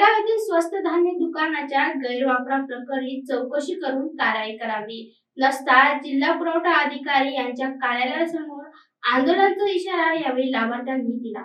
कायगाव येथील स्वस्त धान्य दुकानाच्या गैरवापराप्रकरणी चौकशी करून कारवाई करावी. नसता जिल्हा पुरवठा अधिकारी यांच्या कार्यालयासमोर आंदोलनाचा इशारा यावेळी लाभार्थ्यांनी दिला.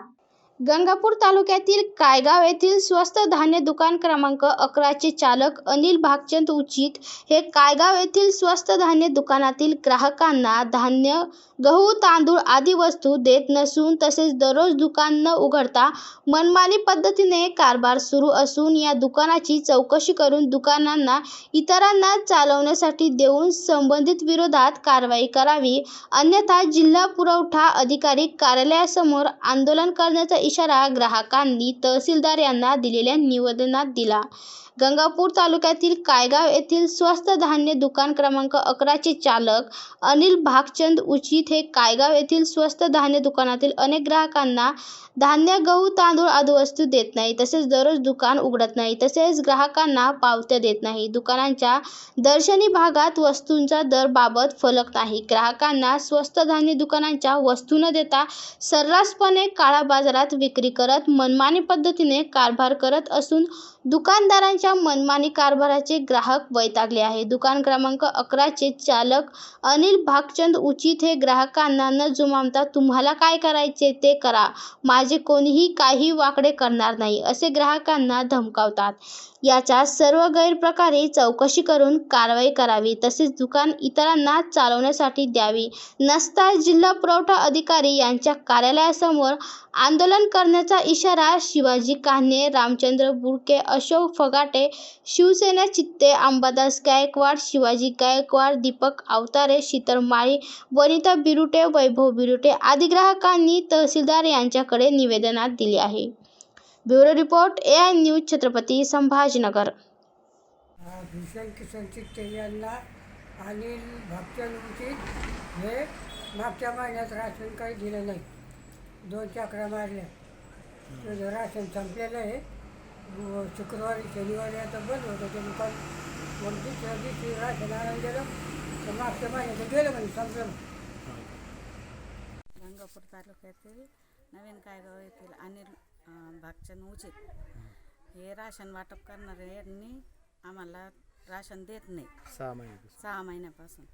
गंगापूर तालुक्यातील कायगाव येथील स्वस्त धान्य दुकान क्रमांक अकराचे चालक अनिल भागचंद उचित हे कायगाव येथील स्वस्त धान्य दुकानातील ग्राहकांना धान्य गहू तांदूळ आदी वस्तू देत नसून तसेच दररोज दुकान न उघडता मनमानी पद्धतीने कारभार सुरू असून या दुकानाची चौकशी करून दुकानांना इतरांना चालवण्यासाठी देऊन संबंधित विरोधात कारवाई करावी. अन्यथा जिल्हा पुरवठा अधिकारी कार्यालयासमोर आंदोलन करण्याचा इशारा ग्राहकांनी तहसीलदार यांना दिलेल्या निवेदनात दिला. गंगापूर तालुक्यातील कायगाव येथील स्वस्त धान्य दुकान क्रमांक अकराचे चालक अनिल भागचंद उचित हे कायगाव येथील स्वस्त धान्य दुकानातील अनेक ग्राहकांना धान्य गहू तांदूळ आदी वस्तू देत नाही. तसेच दररोज दुकान उघडत नाही. तसेच ग्राहकांना पावत्या देत नाही. दुकानांच्या दर्शनी भागात वस्तूंचा दर बाबत फलक नाही. ग्राहकांना स्वस्त धान्य दुकानांच्या वस्तू न देता सर्रासपणे काळा बाजारात विक्री करत मनमानी पद्धतीने कारभार करत असून दुकानदारांच्या मनमानी कारभाराचे ग्राहक वैतागले आहे. दुकान क्रमांक अकराचे चालक अनिल भागचंद उचित हे ग्राहकांना न जुमावता तुम्हाला काय करायचे ते करा. माझे कोणीही काही वाकडे करणार नाही असे ग्राहकांना धमकावतात. याच्या सर्व गैरप्रकारे चौकशी करून कारवाई करावी. तसेच दुकान इतरांना चालवण्यासाठी द्यावी. नसता जिल्हा पुरवठा अधिकारी यांच्या कार्यालयासमोर आंदोलन करण्याचा इशारा शिवाजी कान्हे रामचंद्र बुडके अशोक फगाटे शिवसेना चित्ते अंबादास गायकवाड शिवाजी गायकवाड दीपक अवतारे शीतल माळी वनिता बिरुटे वैभव बिरुटे आदी ग्राहकांनी तहसीलदार यांच्याकडे निवेदनात दिले आहे. Bureau report A I news Chhatrapati Sambhajinagar. भीषण किसन चित्ते यांना अनिल भक्तन उचित हे मागच्या महिन्यात राशन काही दिलं नाही. दोन चक्रा मारल्या. तुझं राशन संपलेलं आहे शुक्रवारी शनिवारी आता बंद होतं ते दुकान मग दुसऱ्या दिवशी राशन आणायला गेलं तर मागच्या महिन्यात गेलं म्हणजे संपलं. गंगापूर तालुक्यातील नवीन कायगाव येथील अनिल भागचंद उचित हे राशन वाटप करणारे यांनी आम्हाला राशन देत नाही. सहा महिन्यापासून. सहा महिन्यापासून.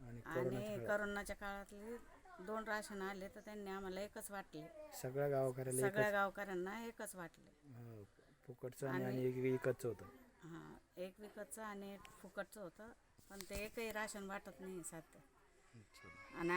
आणि आणि कोरोनाच्या काळात? करोनाच्या काळातले दोन राशन आले तर त्यांनी आम्हाला एकच वाटले. सगळ्या गावाकऱ्याला सगळ्या गावकऱ्यांना एकच वाटले. हो, फुकटचं आणि एक विकतचं होतं. हां एक विकतचं आणि एक फुकटचं होतं. पण ते एकही राशन वाटत नाही सध्या. आणि